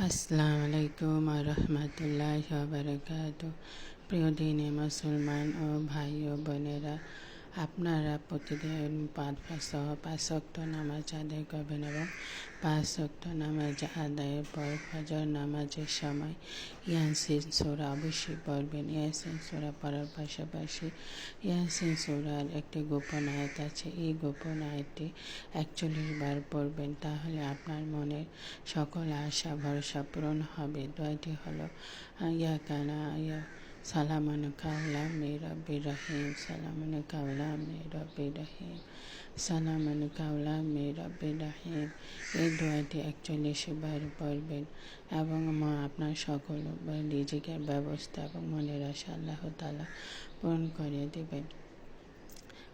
আসসালামু আলাইকুম রহমতুল্লাহ বারকাত প্রিয় দিনে মুসলমান ও ভাই ও বোনেরা আপনারা প্রতিদিন পাঁচ সহ পাঁচ শক্ত নামাজ আদায় করবেন এবং পাঁচ শক্ত নামাজ আদায়ের পর ফজর নামাজের সময় ইয়াসিন সোরা অবশ্যই পড়বেন। ইয়াসিন সোরা পড়ার পাশাপাশি ইয়াসিন সোরার একটি গোপন আয়াত আছে। এই গোপন আয়াতটি একচল্লিশ বার পড়বেন তাহলে আপনার মনের সকল আশা ভরসা পূরণ হবে। দোয়াটি হলো ইয়া কানা ইয়া সালামান কাউলা মে রব্বি রহিম সালামান কাউলা মে রব্বি রহিম সালামান কাউলা মে রব্বি এই দোয়াটি একচল্লিশ বার পড়বেন এবং মা আপনার সকল রিজিকের ব্যবস্থা এবং মনের আশা আল্লাহ তালা পূরণ করে দেবেন।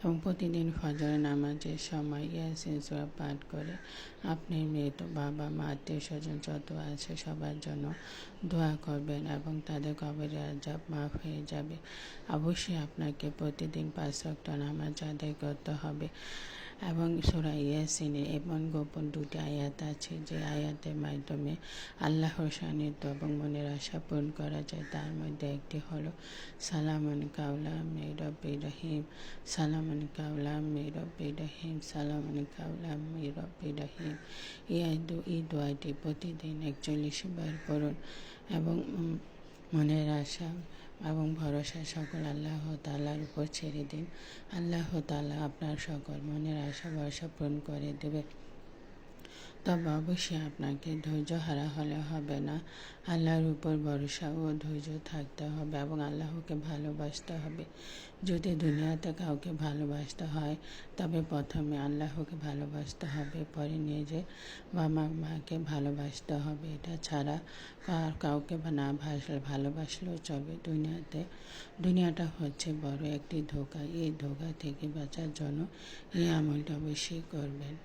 এবং প্রতিদিন ফজর নামাজের সময় ইয়াসিন সুরা পাঠ করে আপনি মৃত বাবা, মা, আত্মীয় স্বজন যত আছে সবার জন্য দোয়া করবেন এবং তাদের কবরে আজাব মাফ হয়ে যাবে। অবশ্যই আপনাকে প্রতিদিন পাঁচ রক্ত নামাজ আদায় করতে হবে। এবং সুরা ইয়াসিনে এবং গোপন দুটি আয়াত আছে যে আয়াতের মাধ্যমে আল্লাহর সান্নিধ্য এবং মনের আশা পূরণ করা যায়। তার মধ্যে একটি হলো, সালামান কাউলা মে রব্বি রহিম, সালামান কাউলা মে রব্বি রহিম, সালামান কাউলা মে রব্বি রহিম। এই দোয়াটি প্রতিদিন একচল্লিশ বার পড়ুন এবং মনের আশা এবং ভরসা সকল আল্লাহ তালার উপর ছেড়ে দিন। আল্লাহ তালা আপনার সকল মনের আশা ভরসা পূরণ করে দেবে। তবে অবশ্যই আপনাকে ধৈর্য হারা হলে হবে না। আল্লাহর উপর ভরসা ও ধৈর্য থাকতে হবে এবং আল্লাহকে ভালোবাসতে হবে। যদি দুনিয়াতে কাউকে ভালোবাসতে হয়, তবে প্রথমে আল্লাহকে ভালোবাসতে হবে, পরে নিজে বাবা মাকে ভালোবাসতে হবে। এটা ছাড়া আর কাউকে না ভালোবাসলেও চলবে। দুনিয়াতে, দুনিয়াটা হচ্ছে বড় একটি ধোকা। এই ধোকা থেকে বাঁচার জন্য এই আমলটা অবশ্যই করবেন।